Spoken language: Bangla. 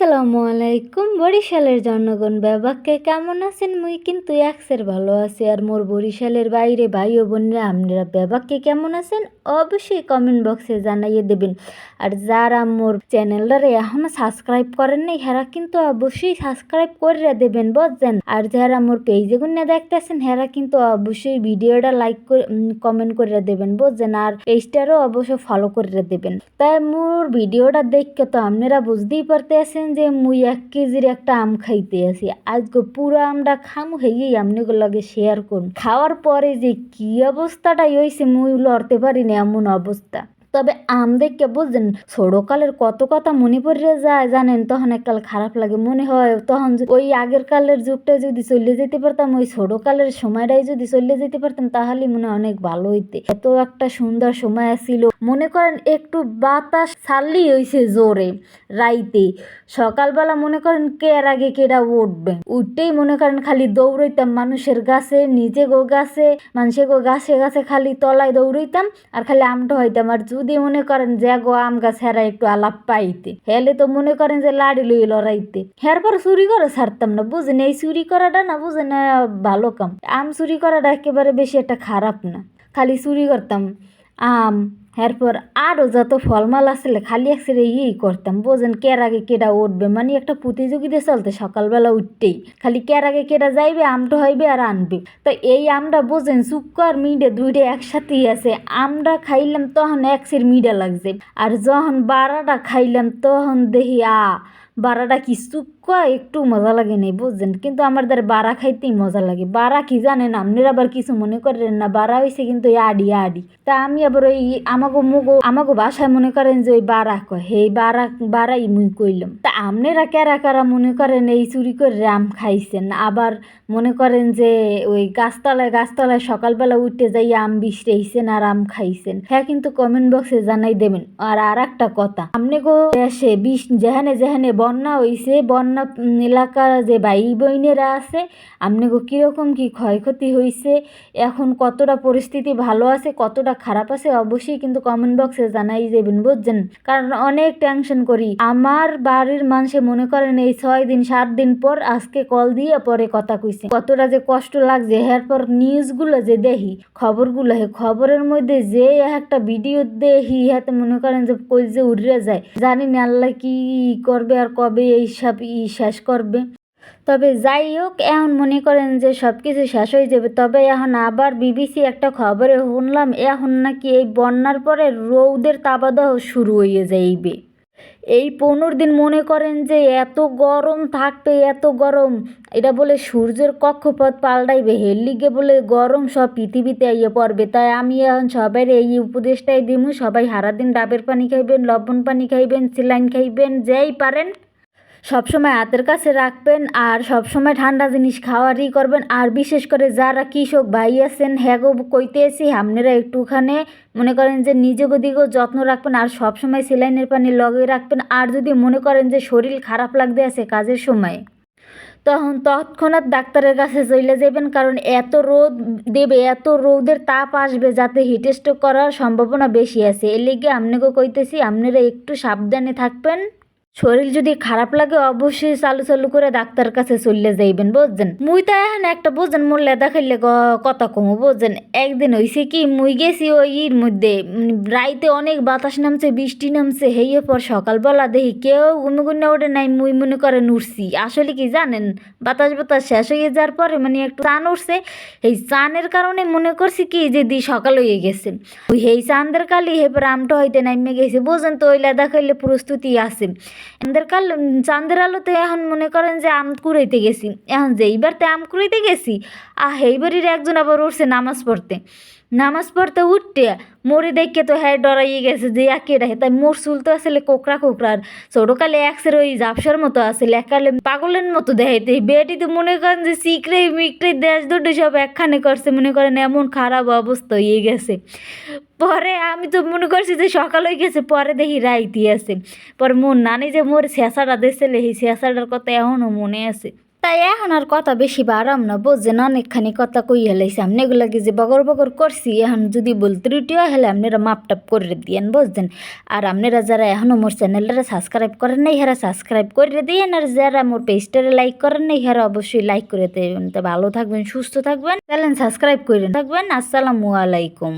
আসসালামু আলাইকুম। বরিশালের জনগণ ব্যাবাককে কেমন আছেন? মুই কিন্তু একসের ভালো আছি আর মোর বরিশালের বাইরে ভাই ও বোনরা, আপনারা ব্যাবাককে কেমন আছেন? অবশ্যই কমেন্ট বক্সে জানাইয়ে দেবেন। আর যারা মোর চ্যানেলটারে এখনও সাবস্ক্রাইব করেন নাই, হেরা কিন্তু অবশ্যই সাবস্ক্রাইব করে দেবেন, বুঝছেন? আর যারা মোর পেজে গুনে দেখতেছেন, হেরা কিন্তু অবশ্যই ভিডিওটা লাইক করে কমেন্ট করে দেবেন, বুঝছেন? আর পেজটারও অবশ্যই ফলো করে দেবেন। তাই মোর ভিডিওটা দেখকে তো আপনারা বুঝতেই পারতেছেন যে মুই এক কেজির একটা আম খাইতে আসি আজকে পুরো আমটা খামু হয়ে আপনাকে লগে শেয়ার করুন খাওয়ার পরে যে কি অবস্থাটাই হয়েছে মুই লড়তে পারিনি এমন অবস্থা। তবে আম দেখকে বুঝছেন ছোটকালের কত কথা মনে পড়ে যায় জানেন, তখন এককাল খারাপ লাগে মনে হয়। তখন ওই আগের কালের যুগটা যদি চলে যেতে পারতাম, ওই ছোটকালের সময়টাই যদি চলে যেতে পারতাম, তাহলে মনে অনেক ভালো হইতে। এত একটা সুন্দর সময় ছিল মনে করেন একটু বাতাস ছাড়লেই হইছে জোরে, রাইতে। সকালবেলা মনে করেন কে এর আগে কেডা উঠবে? উঠতেই মনে করেন খালি দৌড়াইতাম মানুষের গাছে, নিজে গো গাছে মানুষের গো গাছে গাছে খালি তলায় দৌড়াইতাম, আর খালি আমটা হইতাম আর যদি মনে করেন যে, গো, আম গাছ হেরা একটু আলাপ পাইতে, হেলে তো মনে করেন যে, লাড়ি লই লড়াইতে। হের পর চুরি করে ছাড়তাম না, বুঝেন? এই চুরি করাটা না, বুঝেন ভালো কাম। আম চুরি করাটা একেবারে বেশি একটা খারাপ না। খালি চুরি করতাম আম এরপর আরও যত ফলমাল আসলে খালি একসাথে ইয়েই করতাম। বোঝেন কের আগে কেডা উঠবে? মানে একটা প্রতিযোগিতা চলতে সকালবেলা উঠতেই। খালি কের আগে কেডা যাইবে, আমটা হইবে আর আনবে। তো এই আমরা বোঝেন আর মিডে দুইটা একসাথেই আছে। আমরা খাইলাম তখন একসের মিডা লাগছে। আর যখন বারাটা খাইলাম তখন দেখি, আ, বারাটা কি শুক্কো একটু মজা লাগে নাই, বুঝছেন? কিন্তু আমার দ্বারা বারা খাইতেই মজা লাগে। বারা কি জানেন? আপনারা আবার কিছু মনে করেন না, বারা হয়েছে কিন্তু আডি আডি। তা আমি আবার ওই আমাগো মুগো, আমাগো বাসায় মনে করেন যে ওই বারা কয় হে বারা, বারাই মুই কইলাম। তা আপনারা কেরা কারা মনে করেন এই চুরি করে আম খাইছেন? আবার মনে করেন যে ওই গাছতলায় গাছতলায় সকালবেলা উঠে যাই আম বিছড়েছেন আর আম খাইছেন? হ্যাঁ কিন্তু কমেন্ট বক্সে জানাই দেবেন। আর আর একটা কথা আপনি গো দেশে বিষ, যেখানে যেখানে বন্যা হইছে, বন্যা উম, এলাকার যে ভাই বোনেরা আছে আপনি গো কীরকম কি ক্ষয়ক্ষতি হয়েছে এখন কতটা পরিস্থিতি ভালো আছে কতটা খারাপ আছে অবশ্যই কিন্তু কমেন্ট বক্সে জানাই দেবেন বুঝছেন? কারণ অনেক টেনশন করি। আমার বাড়ির মানুষে মনে করেন এই ছয় দিন সাত দিন পর আজকে কল দিয়ে পরে কথা কইছে। কতটা যে কষ্ট লাগছে এরপর নিউজগুলো যে দেখি খবরগুলো হে খবরের মধ্যে যে একটা ভিডিও দেখি হাতে মনে করেন যে কই যে উড়ে যায়। জানি না আল্লাহ কি করবে আর কবে এইসব ই শেষ করবে। তবে যাই হোক, এখন মনে করেন যে সব কিছু শেষ হয়ে যাবে। তবে এখন আবার বিবিসি একটা খবরে শুনলাম, এখন নাকি এই বন্যার পরে রৌদের তাবাদহ শুরু হয়ে যাইবে। এই পনেরো দিন মনে করেন যে এত গরম থাকবে, এত গরম, এটা বলে সূর্যের কক্ষপথ পাল্টাইবে হের লিগে বলে গরম সব পৃথিবীতে আইয়ে পড়বে। তাই আমি এখন সবাই এই উপদেশটাই দিমু, সবাই সারাদিন ডাবের পানি খাইবেন, লবণ পানি খাইবেন সিলাইন খাইবেন, যেই পারেন। সবসময় হাতের কাছে রাখবেন আর সবসময় ঠান্ডা জিনিস খাওয়ারই করবেন। আর বিশেষ করে যারা কৃষক ভাই আছেন হ্যাগো কইতে এসি আপনারা একটুখানে মনে করেন যে নিজেকে দিকেও যত্ন রাখবেন আর সবসময় সেলাইনের পানি লগে রাখবেন। আর যদি মনে করেন যে শরীর খারাপ লাগতে আছে কাজের সময়, তখন তৎক্ষণাৎ ডাক্তারের কাছে চলে যাবেন। কারণ এত রোদ দেবে, এত রোদের তাপ আসবে যাতে হিটস্ট্রোক করার সম্ভাবনা বেশি আছে। এর লিগে আপনাকে কইতেছি, আপনারা একটু সাবধানে থাকবেন। শরীর যদি খারাপ লাগে, অবশ্যই চালু চালু করে ডাক্তার কাছে চললে যাইবেন, বুঝছেন? মুই তো এখন একটা বুঝছেন মোর লেদা খাইলে কথা কমো, বুঝছেন? একদিন হইছে কি, মুই গেছি ওই ইর মধ্যে রাইতে অনেক বাতাস নামছে, বৃষ্টি নামছে হেয়ে পর সকালবেলা দেখি কেউ ঘুমে ঘুমে ওঠে নাই, মুই মনে করেন উঠছি। আসলে কি জানেন? বাতাস বাতাস শেষ হয়ে যাওয়ার পরে মানে একটু চান উঠছে, এই চানের কারণে মনে করছি কি যে দি সকাল হয়ে গেছে। ওই এই চান্দের কালি হেপর আমটা হইতে নাইমে গেছে বোঝেন তো ওই লেদা খাইলে প্রস্তুতি আছে। তো চাঁদের আলোতে এখন মনে করেন যে আম কুড়াইতে গেছি। এখন যে এইবার এইবারতে আম কুড়াইতে গেছি, আহ এইবারের একজন আবার উঠছে নামাজ পড়তে। নামাজ পড়তে উঠতে মরে দেখে তো হ্যাঁ ডরাইয়ে গেছে যে একে রাখে তাই মোর চুল তো আসলে কোকরা কোকরার ছোটকালে একসের ওই জাপসার মতো আসলে একালে পাগলের মতো দেখাইতে। বেটি তো মনে করেন যে সিকরে মিকরে দেশ দুটো সব একখানে করছে, মনে করেন এমন খারাপ অবস্থা হয়ে গেছে। পরে আমি তো মনে করছি যে সকাল হয়ে গেছে, পরে দেখি রাইতি আছে। পরে মোর নানি যে মোর শেষাটা দিয়েছিল সেই শেষাটার কথা এখনও মনে আছে। তাই এখন আর কথা বেশি বাড়াম না, বুঝছেন? অনেকখানি কথা কই হেলাইছি আপনি এগুলাকে যে বগর বগর করছি, এখন যদি বল হয় হলে আপনারা মাপটাপ করে দিয়েন, বুঝছেন? আর আপনারা যারা এখনও মোর চ্যানেলটা সাবস্ক্রাইব করেন নাই, হেরা সাবস্ক্রাইব করে দিয়েন, আর যারা মোর পেজটারে লাইক করেন নাই, হেরা অবশ্যই লাইক করে দেবেন। তো ভালো থাকবেন, সুস্থ থাকবেন, চ্যানেল সাবস্ক্রাইব করে থাকবেন। আসসালামু আলাইকুম।